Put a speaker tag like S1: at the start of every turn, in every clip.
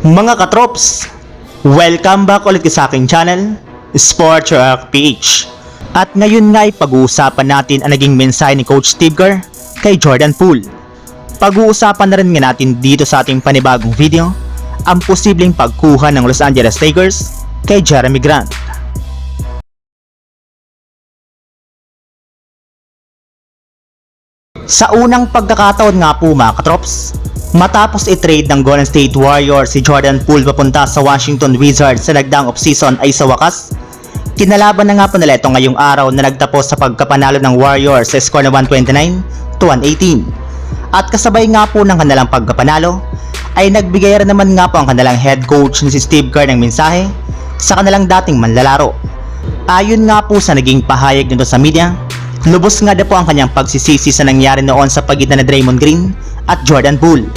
S1: Mga katrops, welcome back ulit sa aking channel, Sports Rock PH. At ngayon nga ay pag-uusapan natin ang naging mensahe ni Coach Steve Kerr kay Jordan Poole. Pag-uusapan na rin nga natin dito sa ating panibagong video ang posibleng pagkuha ng Los Angeles Lakers kay Jeremy Grant. Sa unang pagkakataon nga po mga katrops, matapos i-trade ng Golden State Warriors si Jordan Poole papunta sa Washington Wizards sa nagdaang offseason ay sa wakas, kinalaban na nga po nila ito ngayong araw na nagtapos sa pagkapanalo ng Warriors sa score na 129 to 118. At kasabay nga po ng kanilang pagkapanalo, ay nagbigay rin naman nga po ang kanilang head coach na si Steve Kerr ng mensahe sa kanilang dating manlalaro. Ayon nga po sa naging pahayag nito sa media, lubos nga na po ang kanyang pagsisisi sa nangyari noon sa pagitan ni Draymond Green at Jordan Poole.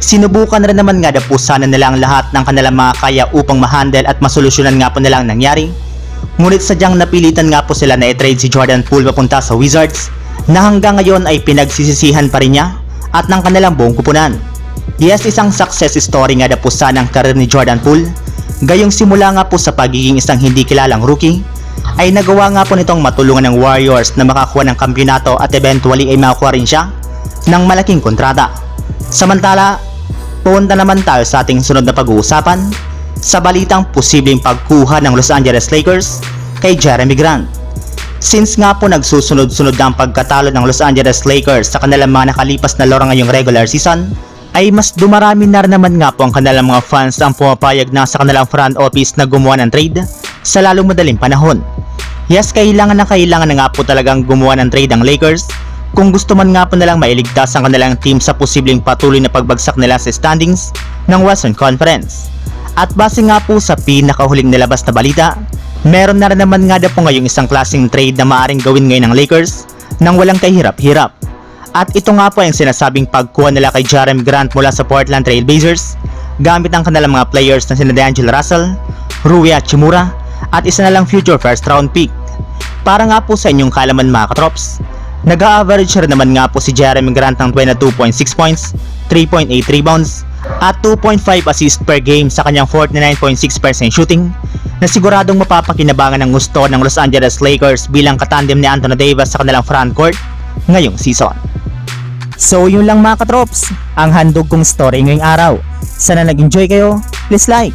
S1: Sinubukan rin naman nga na po sana nila ang lahat ng kanilang mga kaya upang ma-handle at masolusyonan nga po nila ang nangyari. Ngunit sadyang napilitan nga po sila na i-trade si Jordan Poole papunta sa Wizards na hanggang ngayon ay pinagsisisihan pa rin niya at ng kanilang buong kupunan. Yes, isang success story nga na po sana ang karir ni Jordan Poole. Gayong simula nga po sa pagiging isang hindi kilalang rookie, ay nagawa nga po nitong matulungan ng Warriors na makakuha ng kampyonato at eventually ay makakuha rin siya ng malaking kontrata. Samantala, punta naman tayo sa ating sunod na pag-uusapan sa balitang posibleng pagkuha ng Los Angeles Lakers kay Jeremy Grant. Since nga po nagsusunod-sunod na ang pagkatalo ng Los Angeles Lakers sa kanilang mga nakalipas na laro ngayong regular season, ay mas dumarami na naman nga po ang kanilang mga fans ang pumapayag na sa kanilang front office na gumawa ng trade sa lalong madaling panahon. Yes, kailangan na kailangan na nga po talagang gumawa ng trade ang Lakers kung gusto man nga po nilang mailigtas ang kanilang team sa posibleng patuloy na pagbagsak nila sa standings ng Western Conference. At base nga po sa pinakahuling nilabas na balita, meron na rin naman nga na po ngayong isang klaseng trade na maaring gawin ngayon ng Lakers nang walang kahirap-hirap. At ito nga po ang sinasabing pagkuha nila kay Jeremy Grant mula sa Portland Trail Blazers gamit ang kanilang mga players na sina D'Angelo Russell, Rui Hachimura at isa na lang future first round pick. Para nga po sa inyong kalaman mga katrops, nag-average naman nga po si Jeremy Grant ng 22.6 points, 3.8 rebounds, at 2.5 assists per game sa kanyang 49.6% shooting na siguradong mapapakinabangan ng gusto ng Los Angeles Lakers bilang katandem ni Anthony Davis sa kanilang frontcourt ngayong season. So yun lang mga katrops, ang handog kong story ngayong araw. Sana nag-enjoy kayo, please like